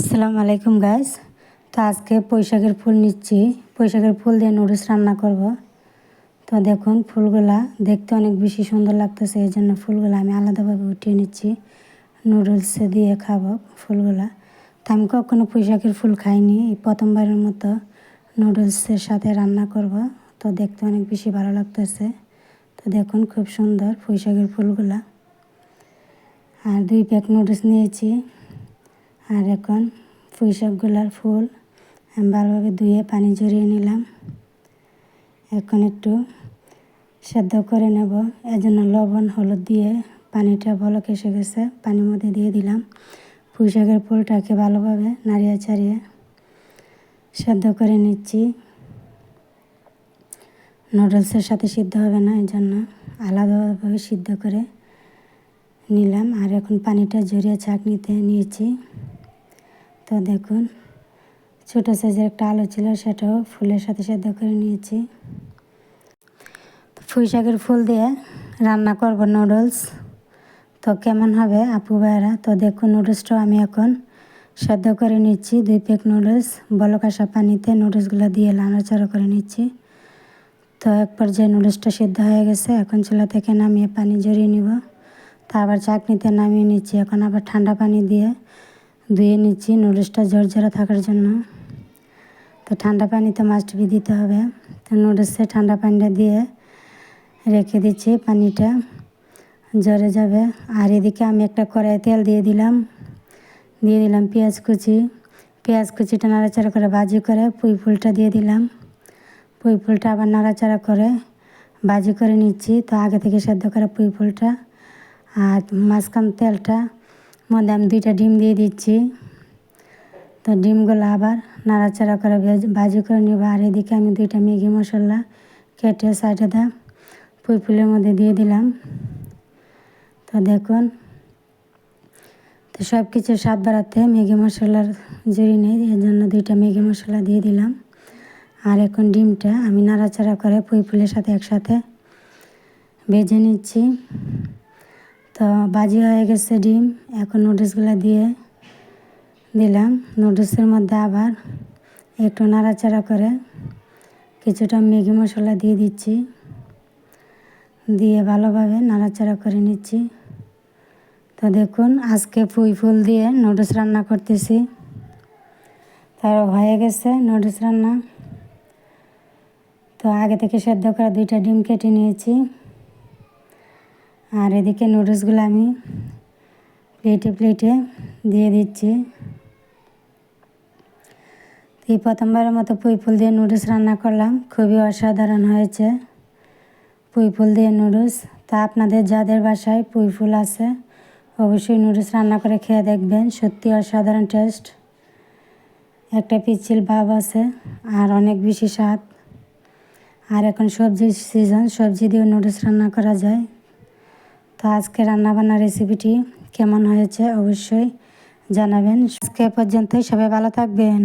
আসসালামু আলাইকুম গাইস তো আজকে পৈশাকের ফুল নিচ্ছি। পৈশাকের ফুল দিয়ে নুডলস রান্না করব। তো দেখুন, ফুলগুলা দেখতে অনেক বেশি সুন্দর লাগতেছে। এই জন্য ফুলগুলো আমি আলাদাভাবে উঠিয়ে নিচ্ছি। নুডলসে দিয়ে খাব ফুলগুলা। তো আমি কখনো পৈশাকের ফুল খাইনি। এই প্রথমবারের মতো নুডলসের সাথে রান্না করব। তো দেখতে অনেক বেশি ভালো লাগতেছে। তো দেখুন, খুব সুন্দর পৈশাকের ফুলগুলা। আর দুই প্যাক নুডলস নিয়েছি। আর এখন পুঁই শাকগুলার ফুল আমি ভালোভাবে ধুয়ে পানি জড়িয়ে নিলাম। এখন একটু সেদ্ধ করে নেব। এজন্য লবণ, হলুদ দিয়ে পানিটা বলক এসে গেছে। পানির মধ্যে দিয়ে দিলাম পুঁই শাকের ফুলটাকে ভালোভাবে নাড়িয়ে চাড়িয়ে সেদ্ধ করে নিচ্ছি। নুডলসের সাথে সিদ্ধ হবে না এই জন্য আলাদাভাবে সিদ্ধ করে নিলাম। আর এখন পানিটা জড়িয়ে চাকনিতে নিয়েছি। তো দেখুন, ছোটো সাইজের একটা আলু ছিল, সেটাও ফুলের সাথে সেদ্ধ করে নিয়েছি। পুঁই শাকের ফুল দিয়ে রান্না করব নুডলস তো কেমন হবে আপু ভাইয়েরা? তো দেখুন নুডলসটাও আমি এখন সেদ্ধ করে নিচ্ছি, দুই প্যাক নুডলস বলকাশা পানিতে নুডলসগুলো দিয়ে লাড়াচাড়া করে নিচ্ছি। তো এক পর্যায়ে নুডলসটা সিদ্ধ হয়ে গেছে, এখন চুলা থেকে নামিয়ে পানি জড়িয়ে নিব। তা আবার চাকনিতে নামিয়ে নিচ্ছি, এখন আবার ঠান্ডা পানি দিয়ে ধুয়ে নিচ্ছি নুডলসটা ঝরঝরা থাকার জন্য। তো ঠান্ডা পানিতে মাছটি দিতে হবে। তো নুডলসে ঠান্ডা পানিটা দিয়ে রেখে দিচ্ছি পানিটা। জ্বরে যাবে। আর এদিকে আমি একটা কড়াই তেল দিয়ে দিলাম। দিয়ে দিলাম পেঁয়াজ কুচি। পেঁয়াজ কুচিটা নাড়াচাড়া করে ভাজি করে পুঁই ফুলটা দিয়ে দিলাম। পুঁই ফুলটা আবার নাড়াচাড়া করে ভাজি করে নিচ্ছি। তো আগে থেকে সেদ্ধ করা পুঁই ফুলটা আর মাঝখান তেলটা মধ্যে আমি দুইটা ডিম দিয়ে দিচ্ছি। তো ডিমগুলো আবার নাড়াচাড়া করে ভাজি করে নেব। আর এদিকে আমি দুইটা ম্যাগি মশলা কেটে সাইডে দা পুঁই ফুলের মধ্যে দিয়ে দিলাম। তো দেখুন, তো সব কিছু স্বাদ বাড়াতে ম্যাগি মশলার জুড়ি নেই, এর জন্য দুইটা ম্যাগি মশলা দিয়ে দিলাম। আর এখন ডিমটা আমি নাড়াচাড়া করে পুঁই ফুলের সাথে একসাথে ভেজে নিচ্ছি। তো বাজি হয়ে গেছে ডিম। এখন নুডলসগুলো দিয়ে দিলাম। নুডলসের মধ্যে আবার একটু নাড়াচাড়া করে কিছুটা ম্যাগি মশলা দিয়ে দিচ্ছি। দিয়ে ভালোভাবে নাড়াচাড়া করে নিচ্ছি। তো দেখুন, আজকে পুঁই ফুল দিয়ে নুডলস রান্না করতেছি। তার হয়ে গেছে নুডলস রান্না। তো আগে থেকে সেদ্ধ করা দুইটা ডিম কেটে নিয়েছি। আর এদিকে নুডলসগুলো আমি প্লেটে প্লেটে দিয়ে দিচ্ছি। এই প্রথমবারের মতো পুঁই ফুল দিয়ে নুডলস রান্না করলাম, খুবই অসাধারণ হয়েছে। পুঁই ফুল দিয়ে নুডলস তা আপনাদের যাদের বাসায় পুঁই ফুল আছে, অবশ্যই নুডলস রান্না করে খেয়ে দেখবেন, সত্যি অসাধারণ টেস্ট একটা পিচ্ছিল ভাব আছে, আর অনেক বেশি স্বাদ। আর এখন সবজির সিজন সবজি দিয়েও নুডলস রান্না করা যায়। তো আজকে রান্নাবান্না রেসিপিটি কেমন হয়েছে অবশ্যই জানাবেন। আজকে পর্যন্তই সবাই ভালো থাকবেন।